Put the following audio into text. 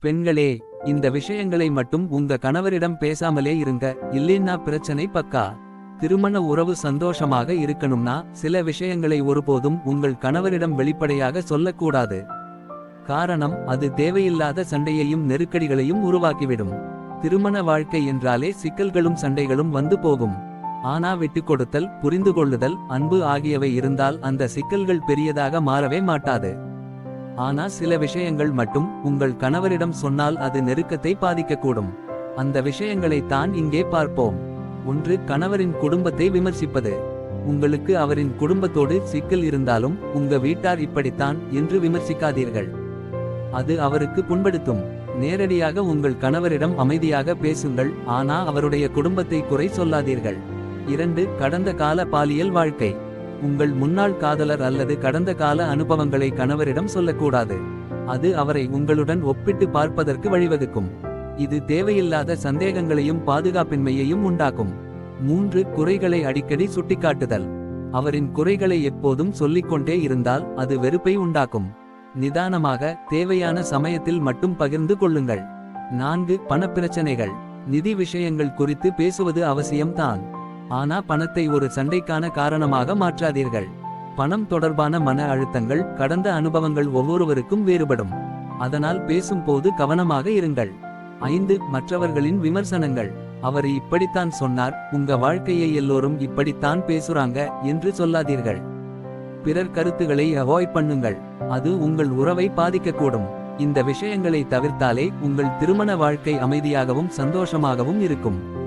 பெண்களே இந்த விஷயங்களை மட்டும் உங்க கணவரிடம் பேசாமலே இருங்க. இல்லைன்னா பிரச்சனை பக்கா? திருமண உறவு சந்தோஷமாக இருக்கணும்னா சில விஷயங்களை ஒருபோதும் உங்கள் கணவரிடம் வெளிப்படையாக சொல்லக்கூடாது. காரணம் அது தேவையில்லாத சண்டையையும் நெருக்கடிகளையும் உருவாக்கிவிடும். திருமண வாழ்க்கை என்றாலே சிக்கல்களும் சண்டைகளும் வந்து போகும். ஆனா விட்டு கொடுத்தல் புரிந்து கொள்ளுதல் அன்பு ஆகியவை இருந்தால் அந்த சிக்கல்கள் பெரியதாக மாறவே மாட்டாது. ஆனா சில விஷயங்கள் மட்டும் உங்கள் கணவரிடம் சொன்னால் அது நெருக்கத்தை பாதிக்கக்கூடும். அந்த விஷயங்களை தான் இங்கே பார்ப்போம். ஒன்று கணவரின் குடும்பத்தை விமர்சிப்பது. உங்களுக்கு அவரின் குடும்பத்தோடு சிக்கல் இருந்தாலும் உங்க வீட்டார் இப்படித்தான் என்று விமர்சிக்காதீர்கள். அது அவருக்கு புண்படுத்தும். நேரடியாக உங்கள் கணவரிடம் அமைதியாக பேசுங்கள். ஆனா அவருடைய குடும்பத்தை குறை சொல்லாதீர்கள். இரண்டு கடந்த கால பாலியல் வாழ்க்கை. உங்கள் முன்னாள் காதலர் அல்லது கடந்த கால அனுபவங்களை கணவரிடம் சொல்லக்கூடாது. அது அவரை உங்களுடன் ஒப்பிட்டு பார்ப்பதற்கு வழிவகுக்கும். இது தேவையில்லாத சந்தேகங்களையும் பாதுகாப்பின்மையையும் உண்டாக்கும். மூன்று குறைகளை அடிக்கடி சுட்டிக்காட்டுதல். அவரின் குறைகளை எப்போதும் சொல்லிக்கொண்டே இருந்தால் அது வெறுப்பை உண்டாக்கும். நிதானமாக தேவையான சமயத்தில் மட்டும் பகிர்ந்து கொள்ளுங்கள். நான்கு பணப்பிரச்சனைகள். நிதி விஷயங்கள் குறித்து பேசுவது அவசியம்தான். ஆனா பணத்தை ஒரு சண்டைக்கான காரணமாக மாற்றாதீர்கள். பணம் தொடர்பான மன அழுத்தங்கள் கடந்த அனுபவங்கள் ஒவ்வொருவருக்கும் வேறுபடும். அதனால் பேசும்போது கவனமாக இருங்கள். ஐந்து மற்றவர்களின் விமர்சனங்கள். அவர் இப்படித்தான் சொன்னார் உங்க வாழ்க்கையை எல்லோரும் இப்படித்தான் பேசுறாங்க என்று சொல்லாதீர்கள். பிறர் கருத்துகளை அவாய்ட் பண்ணுங்கள். அது உங்கள் உறவை பாதிக்கக்கூடும். இந்த விஷயங்களை தவிர்த்தாலே உங்கள் திருமண வாழ்க்கை அமைதியாகவும் சந்தோஷமாகவும் இருக்கும்.